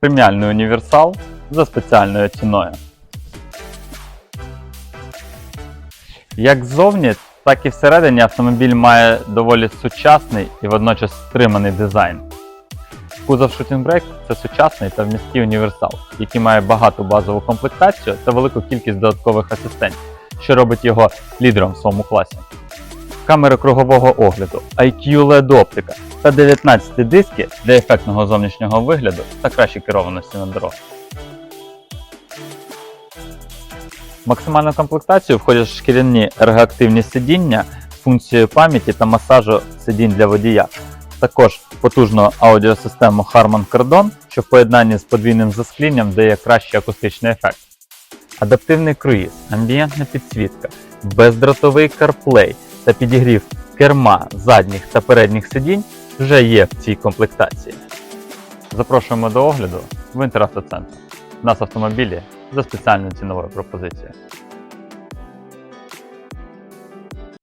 Преміальний універсал за спеціальною ціною. Як ззовні, так і всередині автомобіль має доволі сучасний і водночас стриманий дизайн. Кузов Shooting Brake – це сучасний та вмісткий універсал, який має багату базову комплектацію та велику кількість додаткових асистентів, що робить його лідером в своєму класі. Камери кругового огляду, IQ LED оптика та 19 диски для ефектного зовнішнього вигляду та кращої керованості на дорогах. Максимальну комплектацію входять шкіряні ергоактивні сидіння з функцією пам'яті та масажу сидінь для водія. Також потужну аудіосистему Harman Kardon, що в поєднанні з подвійним засклінням дає кращий акустичний ефект. Адаптивний круїз, амбієнтна підсвітка, бездротовий CarPlay та підігрів керма задніх та передніх сидінь вже є в цій комплектації. Запрошуємо до огляду в Інтеравтоцентр. У нас автомобілі за спеціальною ціновою пропозицією.